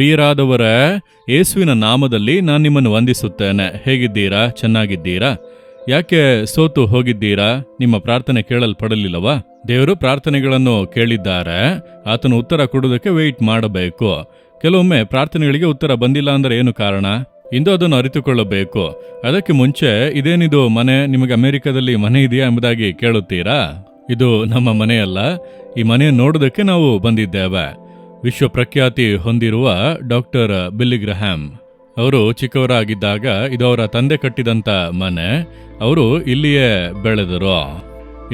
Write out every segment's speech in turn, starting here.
ಪ್ರಿಯರಾದವರೇ, ಯೇಸುವಿನ ನಾಮದಲ್ಲಿ ನಾನು ನಿಮ್ಮನ್ನು ವಂದಿಸುತ್ತೇನೆ. ಹೇಗಿದ್ದೀರಾ? ಚೆನ್ನಾಗಿದ್ದೀರಾ? ಯಾಕೆ ಸೋತು ಹೋಗಿದ್ದೀರಾ? ನಿಮ್ಮ ಪ್ರಾರ್ಥನೆ ಕೇಳಲ್ಪಡಲಿಲ್ಲವಾ? ದೇವರು ಪ್ರಾರ್ಥನೆಗಳನ್ನು ಕೇಳಿದ್ದಾರೆ. ಆತನು ಉತ್ತರ ಕೊಡೋದಕ್ಕೆ ವೆಯ್ಟ್ ಮಾಡಬೇಕು. ಕೆಲವೊಮ್ಮೆ ಪ್ರಾರ್ಥನೆಗಳಿಗೆ ಉತ್ತರ ಬಂದಿಲ್ಲ ಅಂದ್ರೆ ಏನು ಕಾರಣ? ಇಂದು ಅದನ್ನು ಅರಿತುಕೊಳ್ಳಬೇಕು. ಅದಕ್ಕೆ ಮುಂಚೆ ಇದೇನಿದು ಮನೆ? ನಿಮಗೆ ಅಮೆರಿಕದಲ್ಲಿ ಮನೆ ಇದೆಯಾ ಎಂಬುದಾಗಿ ಕೇಳುತ್ತೀರಾ? ಇದು ನಮ್ಮ ಮನೆಯಲ್ಲ. ಈ ಮನೆ ನೋಡೋದಕ್ಕೆ ನಾವು ಬಂದಿದ್ದೇವೆ. ವಿಶ್ವ ಪ್ರಖ್ಯಾತಿ ಹೊಂದಿರುವ ಡಾಕ್ಟರ್ ಬಿಲ್ಲಿಗ್ರಹ್ಯಾಮ್ ಅವರು ಚಿಕ್ಕವರಾಗಿದ್ದಾಗ ಇದು ಅವರ ತಂದೆ ಕಟ್ಟಿದಂತ ಮನೆ. ಅವರು ಇಲ್ಲಿಯೇ ಬೆಳೆದರು.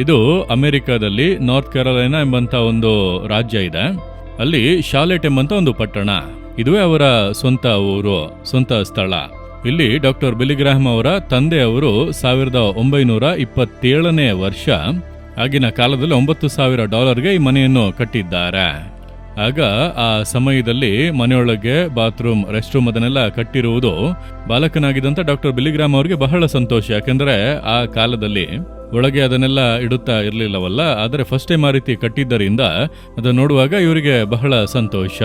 ಇದು ಅಮೆರಿಕದಲ್ಲಿ ನಾರ್ತ್ ಕೆರೋಲೈನಾ ಎಂಬಂತ ಒಂದು ರಾಜ್ಯ ಇದೆ. ಅಲ್ಲಿ ಶಾಲೆಟ್ ಎಂಬಂತ ಒಂದು ಪಟ್ಟಣ. ಇದುವೇ ಅವರ ಸ್ವಂತ ಊರು, ಸ್ವಂತ ಸ್ಥಳ. ಇಲ್ಲಿ ಡಾಕ್ಟರ್ ಬಿಲಿಗ್ರಾಹಂ ಅವರ ತಂದೆ ಅವರು ಸಾವಿರದ ಒಂಬೈನೂರ ಇಪ್ಪತ್ತೇಳನೇ ವರ್ಷ ಆಗಿನ ಕಾಲದಲ್ಲಿ ಒಂಬತ್ತು ಸಾವಿರ ಡಾಲರ್ಗೆ ಈ ಮನೆಯನ್ನು ಕಟ್ಟಿದ್ದಾರೆ. ಆಗ ಆ ಸಮಯದಲ್ಲಿ ಮನೆಯೊಳಗೆ ಬಾತ್ರೂಮ್ ರೆಸ್ಟ್ ರೂಮ್ ಅದನ್ನೆಲ್ಲ ಕಟ್ಟಿರುವುದು ಬಾಲಕನಾಗಿದ್ದಂತ ಡಾಕ್ಟರ್ ಬಿಲಿಗ್ರಾಮ್ ಅವರಿಗೆ ಬಹಳ ಸಂತೋಷ. ಯಾಕೆಂದ್ರೆ ಆ ಕಾಲದಲ್ಲಿ ಒಳಗೆ ಅದನ್ನೆಲ್ಲ ಇಡುತ್ತಾ ಇರಲಿಲ್ಲವಲ್ಲ, ಆದರೆ ಫಸ್ಟ್ ಟೈಮ್ ಆ ರೀತಿ ಕಟ್ಟಿದ್ದರಿಂದ ಅದನ್ನು ನೋಡುವಾಗ ಇವರಿಗೆ ಬಹಳ ಸಂತೋಷ.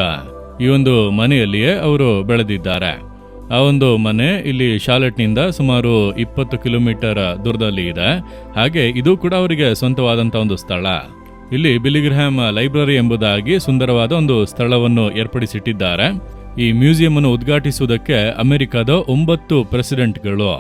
ಈ ಒಂದು ಮನೆಯಲ್ಲಿಯೇ ಅವರು ಬೆಳೆದಿದ್ದಾರೆ. ಆ ಒಂದು ಮನೆ ಇಲ್ಲಿ ಶಾಲೆಟ್ನಿಂದ ಸುಮಾರು ಇಪ್ಪತ್ತು ಕಿಲೋಮೀಟರ್ ದೂರದಲ್ಲಿ ಇದೆ. ಹಾಗೆ ಇದು ಕೂಡ ಅವರಿಗೆ ಸ್ವಂತವಾದಂಥ ಒಂದು ಸ್ಥಳ. ಇಲ್ಲಿ ಬಿಲಿಗ್ರಹ್ಯಾಮ್ ಲೈಬ್ರರಿ ಎಂಬುದಾಗಿ ಸುಂದರವಾದ ಒಂದು ಸ್ಥಳವನ್ನು ಏರ್ಪಡಿಸಿಟ್ಟಿದ್ದಾರೆ. ಈ ಮ್ಯೂಸಿಯಂ ಅನ್ನು ಉದ್ಘಾಟಿಸುವುದಕ್ಕೆ ಅಮೆರಿಕದ ಒಂಬತ್ತು ಪ್ರೆಸಿಡೆಂಟ್ಗಳು.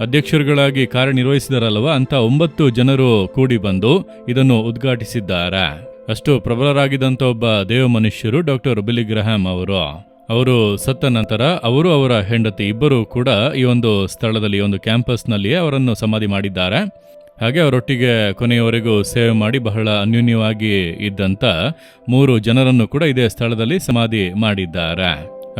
ಅಧ್ಯಕ್ಷರುಗಳಾಗಿ ಕಾರ್ಯನಿರ್ವಹಿಸಿದರಲ್ವ ಅಂತ ಒಂಬತ್ತು ಜನರು ಕೂಡಿ ಬಂದು ಇದನ್ನು ಉದ್ಘಾಟಿಸಿದ್ದಾರೆ. ಅಷ್ಟು ಪ್ರಬಲರಾಗಿದ್ದಂಥ ಒಬ್ಬ ದೇವ ಮನುಷ್ಯರು ಡಾಕ್ಟರ್ ಬಿಲಿಗ್ರಹ್ಯಾಮ್ ಅವರು. ಅವರು ಸತ್ತ ನಂತರ ಅವರು ಅವರ ಹೆಂಡತಿ ಇಬ್ಬರು ಕೂಡ ಈ ಒಂದು ಸ್ಥಳದಲ್ಲಿ ಒಂದು ಕ್ಯಾಂಪಸ್ನಲ್ಲಿಯೇ ಅವರನ್ನು ಸಮಾಧಿ ಮಾಡಿದ್ದಾರೆ. ಹಾಗೆ ಅವರೊಟ್ಟಿಗೆ ಕೊನೆಯವರೆಗೂ ಸೇವೆ ಮಾಡಿ ಬಹಳ ಅನ್ಯೂನ್ಯವಾಗಿ ಇದ್ದಂತ ಮೂರು ಜನರನ್ನು ಕೂಡ ಇದೇ ಸ್ಥಳದಲ್ಲಿ ಸಮಾಧಿ ಮಾಡಿದ್ದಾರೆ.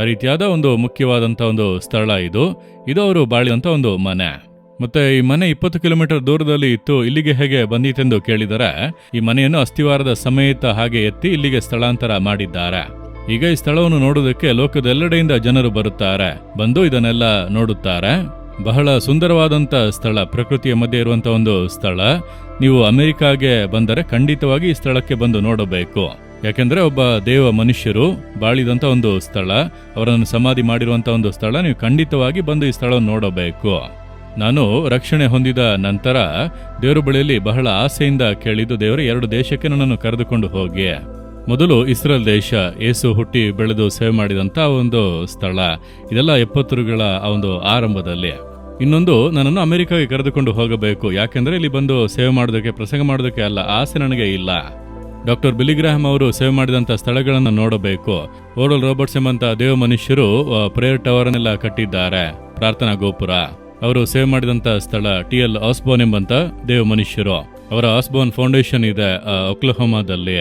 ಆ ರೀತಿಯಾದ ಒಂದು ಮುಖ್ಯವಾದಂಥ ಒಂದು ಸ್ಥಳ ಇದು. ಇದು ಅವರು ಬಾಳಿದಂಥ ಒಂದು ಮನೆ. ಮತ್ತೆ ಈ ಮನೆ ಇಪ್ಪತ್ತು ಕಿಲೋಮೀಟರ್ ದೂರದಲ್ಲಿ ಇತ್ತು. ಇಲ್ಲಿಗೆ ಹೇಗೆ ಬಂದಿತೆಂದು ಕೇಳಿದರೆ, ಈ ಮನೆಯನ್ನು ಅಸ್ಥಿವಾರದ ಸಮೇತ ಹಾಗೆ ಎತ್ತಿ ಇಲ್ಲಿಗೆ ಸ್ಥಳಾಂತರ ಮಾಡಿದ್ದಾರೆ. ಈಗ ಈ ಸ್ಥಳವನ್ನು ನೋಡೋದಕ್ಕೆ ಲೋಕದೆಲ್ಲೆಡೆಯಿಂದ ಜನರು ಬರುತ್ತಾರೆ. ಬಂದು ಇದನ್ನೆಲ್ಲ ನೋಡುತ್ತಾರೆ. ಬಹಳ ಸುಂದರವಾದಂಥ ಸ್ಥಳ, ಪ್ರಕೃತಿಯ ಮಧ್ಯೆ ಇರುವಂಥ ಒಂದು ಸ್ಥಳ. ನೀವು ಅಮೆರಿಕಾಗೆ ಬಂದರೆ ಖಂಡಿತವಾಗಿ ಈ ಸ್ಥಳಕ್ಕೆ ಬಂದು ನೋಡಬೇಕು. ಯಾಕೆಂದರೆ ಒಬ್ಬ ದೇವ ಮನುಷ್ಯರು ಬಾಳಿದಂಥ ಒಂದು ಸ್ಥಳ, ಅವರನ್ನು ಸಮಾಧಿ ಮಾಡಿರುವಂಥ ಒಂದು ಸ್ಥಳ, ನೀವು ಖಂಡಿತವಾಗಿ ಬಂದು ಈ ಸ್ಥಳವನ್ನು ನೋಡಬೇಕು. ನಾನು ರಕ್ಷಣೆ ಹೊಂದಿದ ನಂತರ ದೇವರು ಬಳಿಯಲ್ಲಿ ಬಹಳ ಆಸೆಯಿಂದ ಕೇಳಿದ್ದು, ದೇವರು, ಎರಡು ದೇಶಕ್ಕೆ ನನ್ನನ್ನು ಕರೆದುಕೊಂಡು ಹೋಗಿ. ಮೊದಲು ಇಸ್ರೇಲ್ ದೇಶ ಏಸು ಹುಟ್ಟಿ ಬೆಳೆದು ಸೇವೆ ಮಾಡಿದಂಥ ಒಂದು ಸ್ಥಳ. ಇದೆಲ್ಲ ಎಪ್ಪತ್ತರುಗಳ ಆ ಒಂದು ಆರಂಭದಲ್ಲಿ. ಇನ್ನೊಂದು, ನನ್ನನ್ನು ಅಮೆರಿಕಾಗೆ ಕರೆದುಕೊಂಡು ಹೋಗಬೇಕು. ಯಾಕೆಂದರೆ ಇಲ್ಲಿ ಬಂದು ಸೇವೆ ಮಾಡೋದಕ್ಕೆ, ಪ್ರಸಂಗ ಮಾಡೋದಕ್ಕೆ ಅಲ್ಲ, ಆಸೆ ನನಗೆ ಇಲ್ಲ. ಡಾಕ್ಟರ್ ಬಿಲಿಗ್ರಾಹಂ ಅವರು ಸೇವೆ ಮಾಡಿದಂಥ ಸ್ಥಳಗಳನ್ನು ನೋಡಬೇಕು. ಓರಲ್ ರಾಬರ್ಟ್ಸ್ ಎಂಬಂತ ದೇವ ಮನುಷ್ಯರು ಪ್ರೇಯರ್ ಟವರ್ ಅನ್ನೆಲ್ಲ ಕಟ್ಟಿದ್ದಾರೆ. ಪ್ರಾರ್ಥನಾ ಗೋಪುರ. ಅವರು ಸೇವೆ ಮಾಡಿದಂಥ ಸ್ಥಳ ಟಿ ಎಲ್ ಆಸ್ಬೋನ್ ಎಂಬಂತ ದೇವ ಮನುಷ್ಯರು. ಅವರ ಆಸ್ಬೋನ್ ಫೌಂಡೇಶನ್ ಇದೆ ಒಕ್ಲಹೋಮಾದಲ್ಲಿ.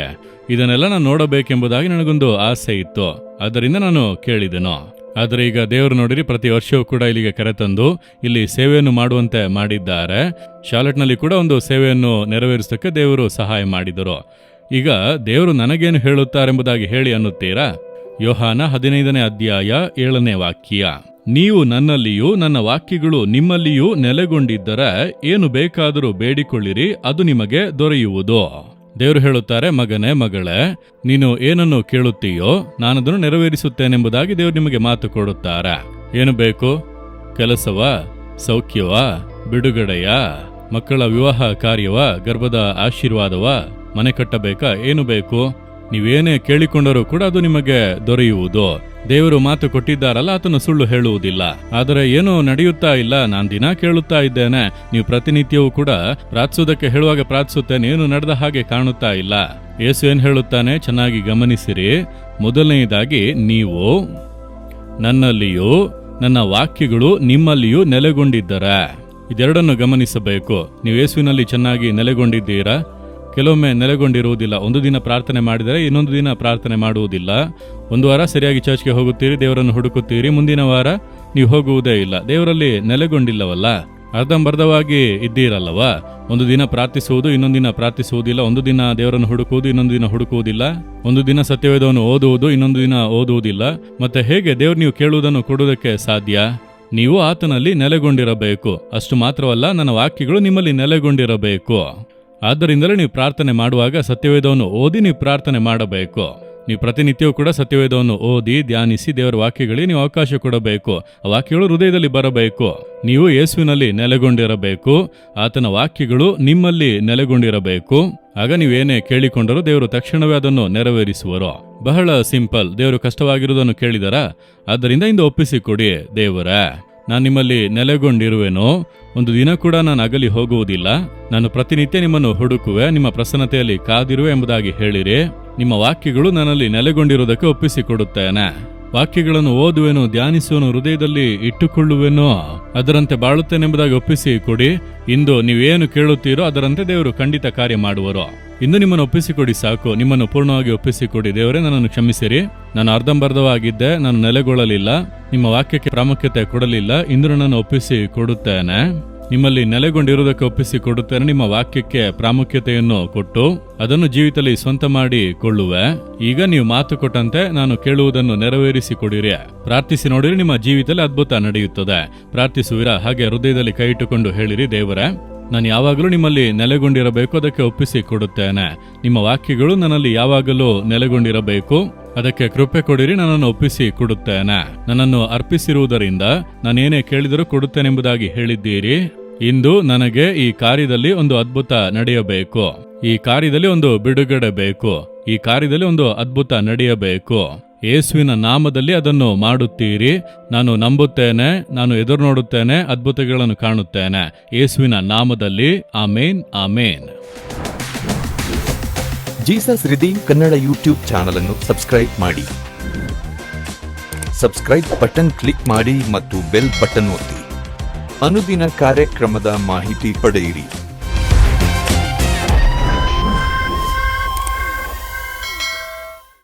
ಇದನ್ನೆಲ್ಲ ನಾನು ನೋಡಬೇಕೆಂಬುದಾಗಿ ನನಗೊಂದು ಆಸೆ ಇತ್ತು. ಅದರಿಂದ ನಾನು ಕೇಳಿದೆನು. ಆದರೆ ಈಗ ದೇವರು ನೋಡಿರಿ, ಪ್ರತಿ ವರ್ಷವೂ ಕೂಡ ಇಲ್ಲಿಗೆ ಕರೆತಂದು ಇಲ್ಲಿ ಸೇವೆಯನ್ನು ಮಾಡುವಂತೆ ಮಾಡಿದ್ದಾರೆ. ಶಾಲೆಟ್ನಲ್ಲಿ ಕೂಡ ಒಂದು ಸೇವೆಯನ್ನು ನೆರವೇರಿಸೋಕ್ಕೆ ದೇವರು ಸಹಾಯ ಮಾಡಿದರು. ಈಗ ದೇವರು ನನಗೇನು ಹೇಳುತ್ತಾರೆಂಬುದಾಗಿ ಹೇಳಿ ಅನ್ನುತ್ತೀರಾ? ಯೋಹಾನ ಹದಿನೈದನೇ ಅಧ್ಯಾಯ ಏಳನೇ ವಾಕ್ಯ. ನೀವು ನನ್ನಲ್ಲಿಯೂ ನನ್ನ ವಾಕ್ಯಗಳು ನಿಮ್ಮಲ್ಲಿಯೂ ನೆಲೆಗೊಂಡಿದ್ದರೆ ಏನು ಬೇಕಾದರೂ ಬೇಡಿಕೊಳ್ಳಿರಿ, ಅದು ನಿಮಗೆ ದೊರೆಯುವುದು. ದೇವರು ಹೇಳುತ್ತಾರೆ, ಮಗನೇ, ಮಗಳೇ, ನೀನು ಏನನ್ನು ಕೇಳುತ್ತೀಯೋ ನಾನದನ್ನು ನೆರವೇರಿಸುತ್ತೇನೆಂಬುದಾಗಿ ದೇವರು ನಿಮಗೆ ಮಾತು ಕೊಡುತ್ತಾರೆ. ಏನು ಬೇಕು? ಕೆಲಸವ? ಸೌಖ್ಯವ? ಬಿಡುಗಡೆಯ? ಮಕ್ಕಳ ವಿವಾಹ ಕಾರ್ಯವ? ಗರ್ಭದ ಆಶೀರ್ವಾದವ? ಮನೆ ಕಟ್ಟಬೇಕಾ? ಏನು ಬೇಕು? ನೀವೇನೇ ಕೇಳಿಕೊಂಡರೂ ಕೂಡ ಅದು ನಿಮಗೆ ದೊರೆಯುವುದು. ದೇವರು ಮಾತು ಕೊಟ್ಟಿದ್ದಾರಲ್ಲ, ಆತನು ಸುಳ್ಳು ಹೇಳುವುದಿಲ್ಲ. ಆದರೆ ಏನು ನಡೆಯುತ್ತಾ ಇಲ್ಲ, ನಾನು ದಿನ ಕೇಳುತ್ತಾ ಇದ್ದೇನೆ. ನೀವು ಪ್ರತಿನಿತ್ಯವೂ ಕೂಡ ಪ್ರಾರ್ಥಿಸುವುದಕ್ಕೆ ಹೇಳುವಾಗ ಪ್ರಾರ್ಥಿಸುತ್ತೇನೆ, ಏನು ನಡೆದ ಹಾಗೆ ಕಾಣುತ್ತಾ ಇಲ್ಲ. ಯೇಸು ಏನ್ ಹೇಳುತ್ತಾನೆ? ಚೆನ್ನಾಗಿ ಗಮನಿಸಿರಿ. ಮೊದಲನೆಯದಾಗಿ, ನೀವು ನನ್ನಲ್ಲಿಯೂ, ನನ್ನ ವಾಕ್ಯಗಳು ನಿಮ್ಮಲ್ಲಿಯೂ ನೆಲೆಗೊಂಡಿದ್ದರ. ಇದೆರಡನ್ನು ಗಮನಿಸಬೇಕು. ನೀವು ಯೇಸುವಿನಲ್ಲಿ ಚೆನ್ನಾಗಿ ನೆಲೆಗೊಂಡಿದ್ದೀರಾ? ಕೆಲವೊಮ್ಮೆ ನೆಲೆಗೊಂಡಿರುವುದಿಲ್ಲ. ಒಂದು ದಿನ ಪ್ರಾರ್ಥನೆ ಮಾಡಿದರೆ ಇನ್ನೊಂದು ದಿನ ಪ್ರಾರ್ಥನೆ ಮಾಡುವುದಿಲ್ಲ. ಒಂದು ವಾರ ಸರಿಯಾಗಿ ಚರ್ಚ್ಗೆ ಹೋಗುತ್ತೀರಿ, ದೇವರನ್ನು ಹುಡುಕುತ್ತೀರಿ, ಮುಂದಿನ ವಾರ ನೀವು ಹೋಗುವುದೇ ಇಲ್ಲ. ದೇವರಲ್ಲಿ ನೆಲೆಗೊಂಡಿಲ್ಲವಲ್ಲ? ಅರ್ಧಂಬರ್ಧವಾಗಿ ಇದ್ದೀರಲ್ಲವಾ? ಒಂದು ದಿನ ಪ್ರಾರ್ಥಿಸುವುದು, ಇನ್ನೊಂದು ದಿನ ಪ್ರಾರ್ಥಿಸುವುದಿಲ್ಲ. ಒಂದು ದಿನ ದೇವರನ್ನು ಹುಡುಕುವುದು, ಇನ್ನೊಂದು ದಿನ ಹುಡುಕುವುದಿಲ್ಲ. ಒಂದು ದಿನ ಸತ್ಯವೇದವನ್ನು ಓದುವುದು, ಇನ್ನೊಂದು ದಿನ ಓದುವುದಿಲ್ಲ. ಮತ್ತೆ ಹೇಗೆ ದೇವರು ನೀವು ಕೇಳುವುದನ್ನು ಕೊಡುವುದಕ್ಕೆ ಸಾಧ್ಯ? ನೀವು ಆತನಲ್ಲಿ ನೆಲೆಗೊಂಡಿರಬೇಕು. ಅಷ್ಟು ಮಾತ್ರವಲ್ಲ, ನನ್ನ ವಾಕ್ಯಗಳು ನಿಮ್ಮಲ್ಲಿ ನೆಲೆಗೊಂಡಿರಬೇಕು. ಆದ್ದರಿಂದಲೇ ನೀವು ಪ್ರಾರ್ಥನೆ ಮಾಡುವಾಗ ಸತ್ಯವೇದವನ್ನು ಓದಿ ನೀವು ಪ್ರಾರ್ಥನೆ ಮಾಡಬೇಕು. ನೀವು ಪ್ರತಿನಿತ್ಯವೂ ಕೂಡ ಸತ್ಯವೇದವನ್ನು ಓದಿ ಧ್ಯಾನಿಸಿ ದೇವರ ವಾಕ್ಯಗಳಿಗೆ ನೀವು ಅವಕಾಶ ಕೊಡಬೇಕು. ಆ ವಾಕ್ಯಗಳು ಹೃದಯದಲ್ಲಿ ಬರಬೇಕು. ನೀವು ಯೇಸುವಿನಲ್ಲಿ ನೆಲೆಗೊಂಡಿರಬೇಕು. ಆತನ ವಾಕ್ಯಗಳು ನಿಮ್ಮಲ್ಲಿ ನೆಲೆಗೊಂಡಿರಬೇಕು. ಆಗ ನೀವೇನೇ ಕೇಳಿಕೊಂಡರೂ ದೇವರು ತಕ್ಷಣವೇ ಅದನ್ನು ನೆರವೇರಿಸುವರು. ಬಹಳ ಸಿಂಪಲ್, ದೇವರು ಕಷ್ಟವಾಗಿರುವುದನ್ನು ಕೇಳಿದರಾ? ಆದ್ದರಿಂದ ಇಂದು ಒಪ್ಪಿಸಿಕೊಡಿ ದೇವರ. ನಾನು ನಿಮ್ಮಲ್ಲಿ ನೆಲೆಗೊಂಡಿರುವೆನೋ? ಒಂದು ದಿನ ಕೂಡ ನಾನು ಅಗಲಿ ಹೋಗುವುದಿಲ್ಲ. ನಾನು ಪ್ರತಿನಿತ್ಯ ನಿಮ್ಮನ್ನು ಹುಡುಕುವೆ, ನಿಮ್ಮ ಪ್ರಸನ್ನತೆಯಲ್ಲಿ ಕಾದಿರುವೆ ಎಂಬುದಾಗಿ ಹೇಳಿರಿ. ನಿಮ್ಮ ವಾಕ್ಯಗಳು ನನ್ನಲ್ಲಿ ನೆಲೆಗೊಂಡಿರುವುದಕ್ಕೆ ಒಪ್ಪಿಸಿಕೊಡುತ್ತೇನೆ. ವಾಕ್ಯಗಳನ್ನು ಓದುವೆನು, ಧ್ಯಾನಿಸುವನು, ಹೃದಯದಲ್ಲಿ ಇಟ್ಟುಕೊಳ್ಳುವೆನೋ, ಅದರಂತೆ ಬಾಳುತ್ತೇನೆಂಬುದಾಗಿ ಒಪ್ಪಿಸಿ ಕೊಡಿ. ಇಂದು ನೀವೇನು ಕೇಳುತ್ತೀರೋ ಅದರಂತೆ ದೇವರು ಖಂಡಿತ ಕಾರ್ಯ ಮಾಡುವರು. ಇಂದು ನಿಮ್ಮನ್ನು ಒಪ್ಪಿಸಿಕೊಡಿ ಸಾಕು. ನಿಮ್ಮನ್ನು ಪೂರ್ಣವಾಗಿ ಒಪ್ಪಿಸಿಕೊಡಿ. ದೇವರೇ, ನನ್ನನ್ನು ಕ್ಷಮಿಸಿರಿ. ನಾನು ಅರ್ಧಂಬರ್ಧವಾಗಿದ್ದೆ, ನಾನು ನೆಲೆಗೊಳ್ಳಲಿಲ್ಲ. ನಿಮ್ಮ ವಾಕ್ಯಕ್ಕೆ ಪ್ರಾಮುಖ್ಯತೆ ಕೊಡಲಿಲ್ಲ. ಇಂದು ನನ್ನನ್ನು ಒಪ್ಪಿಸಿ ಕೊಡುತ್ತೇನೆ. ನಿಮ್ಮಲ್ಲಿ ನೆಲೆಗೊಂಡಿರುವುದಕ್ಕೆ ಒಪ್ಪಿಸಿ ಕೊಡುತ್ತೇನೆ. ನಿಮ್ಮ ವಾಕ್ಯಕ್ಕೆ ಪ್ರಾಮುಖ್ಯತೆಯನ್ನು ಕೊಟ್ಟು ಅದನ್ನು ಜೀವಿತದಲ್ಲಿ ಸ್ವಂತ ಮಾಡಿ ಕೊಳ್ಳುವೆ. ಈಗ ನೀವು ಮಾತು ಕೊಟ್ಟಂತೆ ನಾನು ಕೇಳುವುದನ್ನು ನೆರವೇರಿಸಿ ಕೊಡಿರಿ ಪ್ರಾರ್ಥಿಸಿ ನೋಡಿರಿ, ನಿಮ್ಮ ಜೀವಿತದಲ್ಲಿ ಅದ್ಭುತ ನಡೆಯುತ್ತದೆ. ಪ್ರಾರ್ಥಿಸುವಿರಾ? ಹಾಗೆ ಹೃದಯದಲ್ಲಿ ಕೈ ಇಟ್ಟುಕೊಂಡು ಹೇಳಿರಿ, ದೇವರೇ. ನಾನು ಯಾವಾಗಲೂ ನಿಮ್ಮಲ್ಲಿ ನೆಲೆಗೊಂಡಿರಬೇಕು, ಅದಕ್ಕೆ ಒಪ್ಪಿಸಿ ಕೊಡುತ್ತೇನೆ. ನಿಮ್ಮ ವಾಕ್ಯಗಳು ನನ್ನಲ್ಲಿ ಯಾವಾಗಲೂ ನೆಲೆಗೊಂಡಿರಬೇಕು, ಅದಕ್ಕೆ ಕೃಪೆ ಕೊಡಿರಿ, ನನ್ನನ್ನು ಒಪ್ಪಿಸಿ ಕೊಡುತ್ತೇನೆ. ನನ್ನನ್ನು ಅರ್ಪಿಸಿರುವುದರಿಂದ ನಾನೇನೇ ಕೇಳಿದರೂ ಕೊಡುತ್ತೇನೆಂಬುದಾಗಿ ಹೇಳಿದ್ದೀರಿ. ಇಂದು ನನಗೆ ಈ ಕಾರ್ಯದಲ್ಲಿ ಒಂದು ಅದ್ಭುತ ನಡೆಯಬೇಕು. ಈ ಕಾರ್ಯದಲ್ಲಿ ಒಂದು ಬಿಡುಗಡೆ ಬೇಕು. ಈ ಕಾರ್ಯದಲ್ಲಿ ಒಂದು ಅದ್ಭುತ ನಡೆಯಬೇಕು. ಯೇಸುವಿನ ನಾಮದಲ್ಲಿ ಅದನ್ನು ಮಾಡುತ್ತೀರಿ. ನಾನು ನಂಬುತ್ತೇನೆ, ನಾನು ಎದುರು ನೋಡುತ್ತೇನೆ ಅದ್ಭುತಗಳನ್ನು ಕಾಣುತ್ತೇನೆ. ಯೇಸುವಿನ ನಾಮದಲ್ಲಿ amen amen. Jesus redeem Kannada YouTube channel ಅನ್ನು ಸಬ್ಸ್ಕ್ರೈಬ್ ಮಾಡಿ. ಸಬ್ಸ್ಕ್ರೈಬ್ ಬಟನ್ ಕ್ಲಿಕ್ ಮಾಡಿ ಮತ್ತು ಬೆಲ್ ಬಟನ್ ಒತ್ತಿ. ಅನುದಿನ ಕಾರ್ಯಕ್ರಮದ ಮಾಹಿತಿ ಪಡೆಯಿರಿ.